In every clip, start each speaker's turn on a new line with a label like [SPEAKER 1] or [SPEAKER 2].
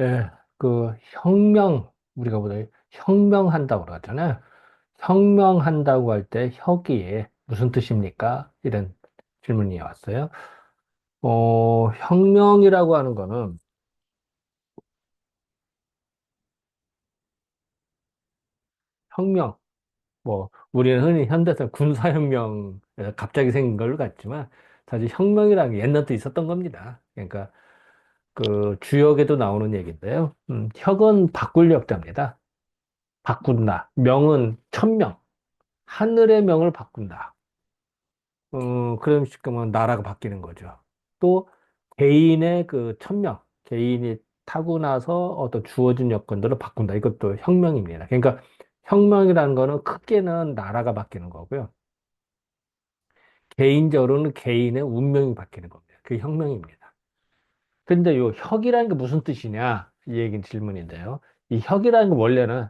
[SPEAKER 1] 예, 그 혁명, 우리가 보다 혁명한다고 그러잖아요. 혁명한다고 할 때 혁이 무슨 뜻입니까? 이런 질문이 왔어요. 어, 혁명이라고 하는 거는 혁명, 뭐 우리는 흔히 현대에서 군사혁명 갑자기 생긴 걸로 같지만 사실 혁명이라는 게 옛날부터 있었던 겁니다. 그러니까 그 주역에도 나오는 얘기인데요. 음, 혁은 바꿀 혁자입니다. 바꾼다. 명은 천명. 하늘의 명을 바꾼다. 어, 그런 식으면 나라가 바뀌는 거죠. 또 개인의 그 천명, 개인이 타고 나서 어떤 주어진 여건들을 바꾼다. 이것도 혁명입니다. 그러니까 혁명이라는 거는 크게는 나라가 바뀌는 거고요. 개인적으로는 개인의 운명이 바뀌는 겁니다. 그게 혁명입니다. 근데 요 혁이라는 게 무슨 뜻이냐? 이 얘기는 질문인데요. 이 혁이라는 건 원래는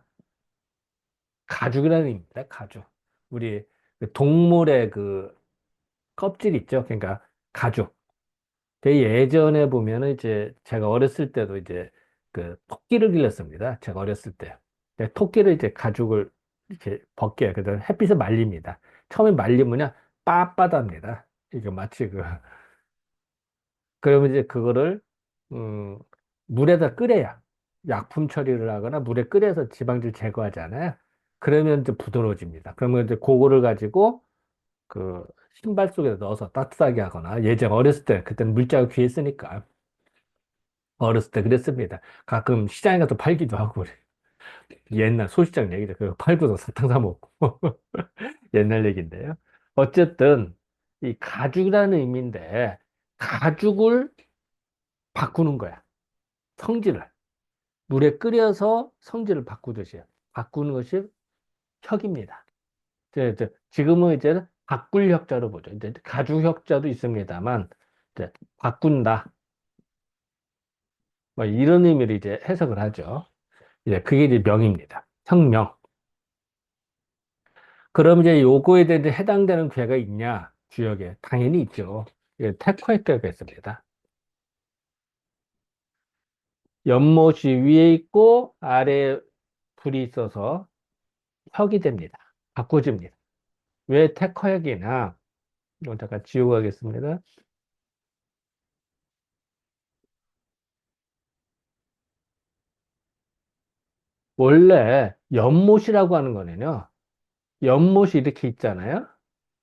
[SPEAKER 1] 가죽이라는 의미입니다. 가죽. 우리 그 동물의 그 껍질 있죠? 그러니까 가죽. 예전에 보면은 이제 제가 어렸을 때도 이제 그 토끼를 길렀습니다. 제가 어렸을 때. 토끼를 이제 가죽을 이렇게 벗겨요. 그래서 햇빛에 말립니다. 처음에 말리면요, 빳빳합니다. 이게 마치 그, 그러면 이제 그거를, 음, 물에다 끓여야 약품 처리를 하거나 물에 끓여서 지방질 제거하잖아요. 그러면 이제 부드러워집니다. 그러면 이제 그거를 가지고 그 신발 속에 넣어서 따뜻하게 하거나 예전 어렸을 때 그때는 물자가 귀했으니까 어렸을 때 그랬습니다. 가끔 시장에 가서 팔기도 하고 그래요. 옛날 소시장 얘기죠. 그 팔고서 사탕 사 먹고 옛날 얘기인데요. 어쨌든 이 가죽이라는 의미인데 가죽을 바꾸는 거야. 성질을 물에 끓여서 성질을 바꾸듯이 바꾸는 것이 혁입니다. 지금은 이제 바꿀 혁자로 보죠. 이제 가죽 혁자도 있습니다만 이제 바꾼다. 뭐 이런 의미로 이제 해석을 하죠. 이제 그게 이제 명입니다. 혁명. 그럼 이제 요거에 대해 해당되는 괴가 있냐? 주역에 당연히 있죠. 예, 태코의 괴가 있습니다. 연못이 위에 있고 아래에 불이 있어서 혁이 됩니다. 바꿔집니다. 왜 태커역이나 이건 잠깐 지우고 가겠습니다. 원래 연못이라고 하는 거는요. 연못이 이렇게 있잖아요.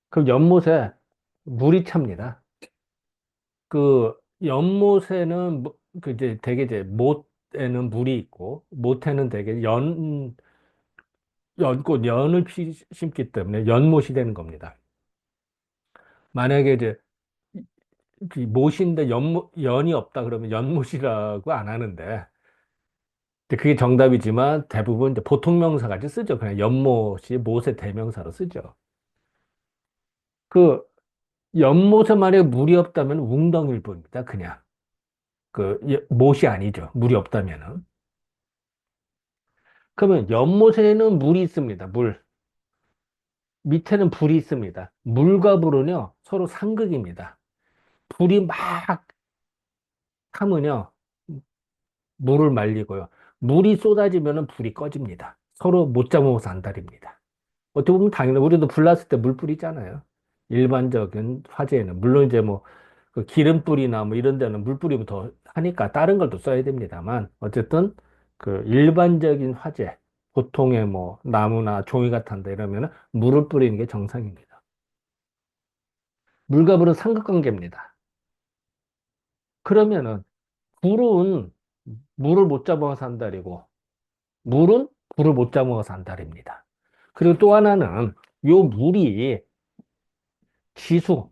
[SPEAKER 1] 그럼 연못에 물이 찹니다. 그 연못에는 뭐- 그 이제 되게 이제 못에는 물이 있고 못에는 되게 연 연꽃 연을 피- 심기 때문에 연못이 되는 겁니다. 만약에 이제 그 못인데 연 연이 없다 그러면 연못이라고 안 하는데 그게 정답이지만 대부분 이제 보통 명사같이 쓰죠. 그냥 연못이 못의 대명사로 쓰죠. 그 연못에 만약에 물이 없다면 웅덩이일 뿐입니다. 그냥 그 예- 못이 아니죠. 물이 없다면은. 그러면 연못에는 물이 있습니다. 물. 밑에는 불이 있습니다. 물과 불은요 서로 상극입니다. 불이 막 타면요 물을 말리고요. 물이 쏟아지면 불이 꺼집니다. 서로 못 잡아먹어서 안달입니다. 어떻게 보면 당연히 우리도 불 났을 때 물 뿌리잖아요. 일반적인 화재에는 물론 이제 뭐 그 기름불이나 뭐 이런 데는 물 뿌리면 더 하니까 다른 걸 또 써야 됩니다만 어쨌든 그 일반적인 화재 보통의 뭐 나무나 종이 같은 데 이러면은 물을 뿌리는 게 정상입니다. 물과 불은 삼각관계입니다. 그러면은 불은 물을 못 잡아서 안달이고 물은 불을 못 잡아서 안달입니다. 그리고 또 하나는 요 물이 지수,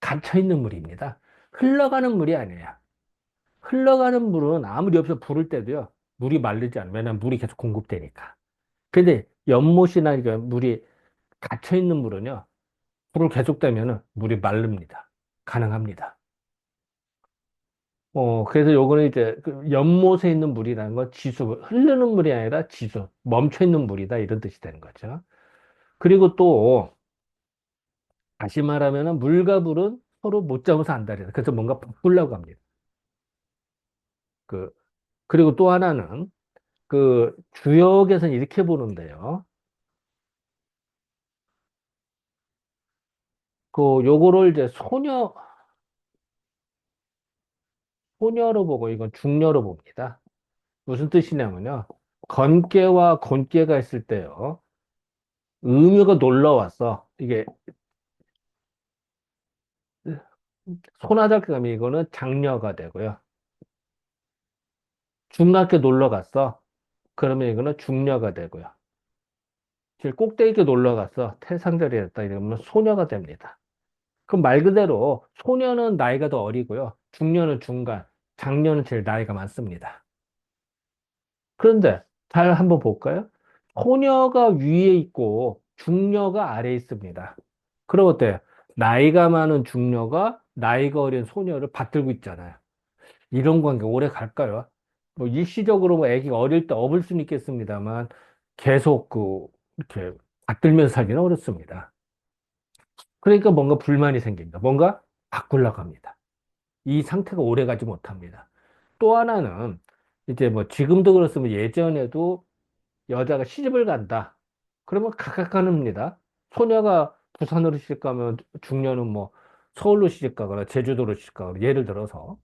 [SPEAKER 1] 갇혀 있는 물입니다. 흘러가는 물이 아니에요. 흘러가는 물은 아무리 옆에서 부를 때도요, 물이 마르지 않아요. 왜냐면 물이 계속 공급되니까. 근데 연못이나 이런 물이 갇혀 있는 물은요, 불을 계속 대면은 물이 마릅니다. 가능합니다. 어, 그래서 요거는 이제 그 연못에 있는 물이라는 건 지수, 흐르는 물이 아니라 지수, 멈춰 있는 물이다. 이런 뜻이 되는 거죠. 그리고 또, 다시 말하면은 물과 불은 서로 못 잡아서 안달이다. 그래서 뭔가 바꾸려고 합니다. 그 그리고 또 하나는 그 주역에서는 이렇게 보는데요. 그 요거를 이제 소녀 소녀로 보고 이건 중녀로 봅니다. 무슨 뜻이냐면요. 건깨와 곤깨가 있을 때요. 음유가 놀러 왔어. 이게 가면 이거는 장녀가 되고요. 중학교 놀러 갔어. 그러면 이거는 중녀가 되고요. 길 꼭대기 놀러 갔어. 태상자리 했다. 이러면 소녀가 됩니다. 그럼 말 그대로 소녀는 나이가 더 어리고요. 중녀는 중간, 장녀는 제일 나이가 많습니다. 그런데 잘 한번 볼까요? 소녀가 위에 있고 중녀가 아래에 있습니다. 그럼 어때요? 나이가 많은 중녀가 나이가 어린 소녀를 받들고 있잖아요. 이런 관계 오래 갈까요? 뭐 일시적으로 뭐 아기가 어릴 때 업을 수는 있겠습니다만 계속 그 이렇게 받들면서 살기는 어렵습니다. 그러니까 뭔가 불만이 생깁니다. 뭔가 바꾸려고 합니다. 이 상태가 오래 가지 못합니다. 또 하나는 이제 뭐 지금도 그렇습니다. 예전에도 여자가 시집을 간다. 그러면 각각 가는입니다. 소녀가 부산으로 시집 가면 중녀는 뭐 서울로 시집 가거나 제주도로 시집 가거나 예를 들어서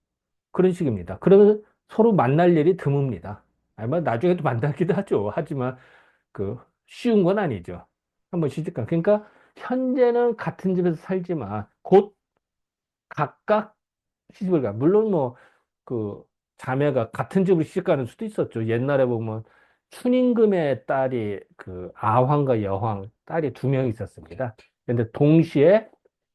[SPEAKER 1] 그런 식입니다. 그러면 서로 만날 일이 드뭅니다. 아마 나중에도 만나기도 하죠. 하지만 그 쉬운 건 아니죠. 한번 시집 가. 그러니까 현재는 같은 집에서 살지만 곧 각각 시집을 가. 물론 뭐 그 자매가 같은 집으로 시집 가는 수도 있었죠. 옛날에 보면 순임금의 딸이 그 아황과 여황 딸이 두 명 있었습니다. 근데 동시에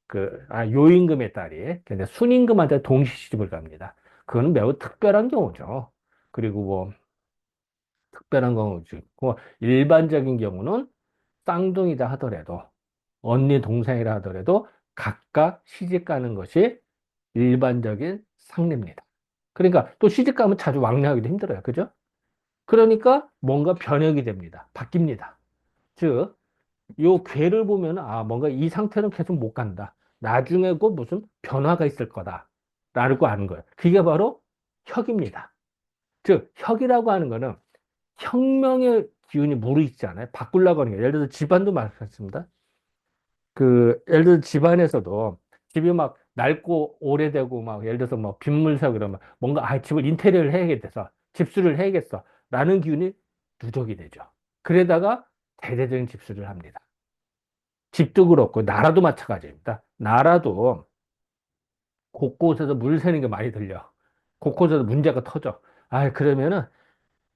[SPEAKER 1] 그 아, 요임금의 딸이 근데 순임금한테 동시 시집을 갑니다. 그거는 매우 특별한 경우죠. 그리고 뭐 특별한 경우죠. 뭐 일반적인 경우는 쌍둥이다 하더라도 언니 동생이라 하더라도 각각 시집 가는 것이 일반적인 상례입니다. 그러니까 또 시집 가면 자주 왕래하기도 힘들어요. 그죠? 그러니까 뭔가 변혁이 됩니다. 바뀝니다. 즉, 요 괴를 보면 아, 뭔가 이 상태는 계속 못 간다. 나중에 곧 무슨 변화가 있을 거다. 라고 하는 거예요. 그게 바로 혁입니다. 즉, 혁이라고 하는 거는 혁명의 기운이 무르익잖아요. 바꾸려고 하는 게. 예를 들어서 집안도 마찬가지입니다. 그, 예를 들어 집안에서도 집이 막 낡고 오래되고 막 예를 들어서 뭐 빗물새 그러면 뭔가 아, 집을 인테리어를 해야겠어. 집수를 해야겠어. 라는 기운이 누적이 되죠. 그러다가 대대적인 집수를 합니다. 집도 그렇고 나라도 마찬가지입니다. 나라도 곳곳에서 물 새는 게 많이 들려. 곳곳에서 문제가 터져. 아, 그러면은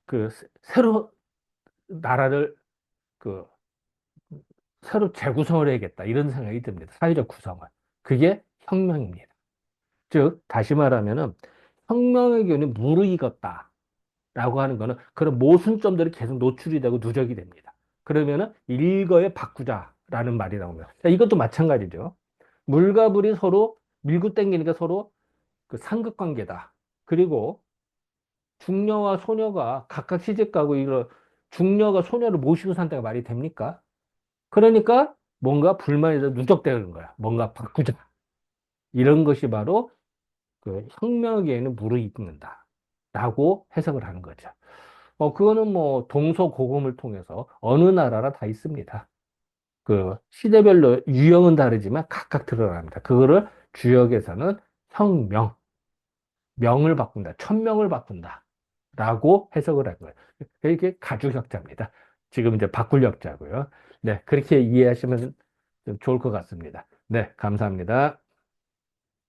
[SPEAKER 1] 그 새로 나라를 그 새로 재구성을 해야겠다. 이런 생각이 듭니다. 사회적 구성을. 그게 혁명입니다. 즉, 다시 말하면은 혁명의 기운이 무르익었다. 라고 하는 거는 그런 모순점들이 계속 노출이 되고 누적이 됩니다. 그러면은 일거에 바꾸자라는 말이. 자, 이것도 마찬가지죠. 물과 불이 서로 밀고 당기니까 서로 그 상극 관계다. 그리고 중녀와 소녀가 각각 시집 가고 이런 중녀가 소녀를 모시고 산다가 말이 됩니까? 그러니까 뭔가 불만이 누적되는 거야. 뭔가 바꾸자. 이런 것이 바로 그 혁명에는 무르익는다. 라고 해석을 하는 거죠. 어, 그거는 뭐 동서고금을 통해서 어느 나라나 다 있습니다. 그 시대별로 유형은 다르지만 각각 드러납니다. 그거를 주역에서는 혁명, 명을 바꾼다, 천명을 바꾼다. 라고 해석을 한 거예요. 이게 가주격자입니다. 지금 이제 바꿀 역자고요. 네, 그렇게 이해하시면 좋을 것 같습니다. 네, 감사합니다.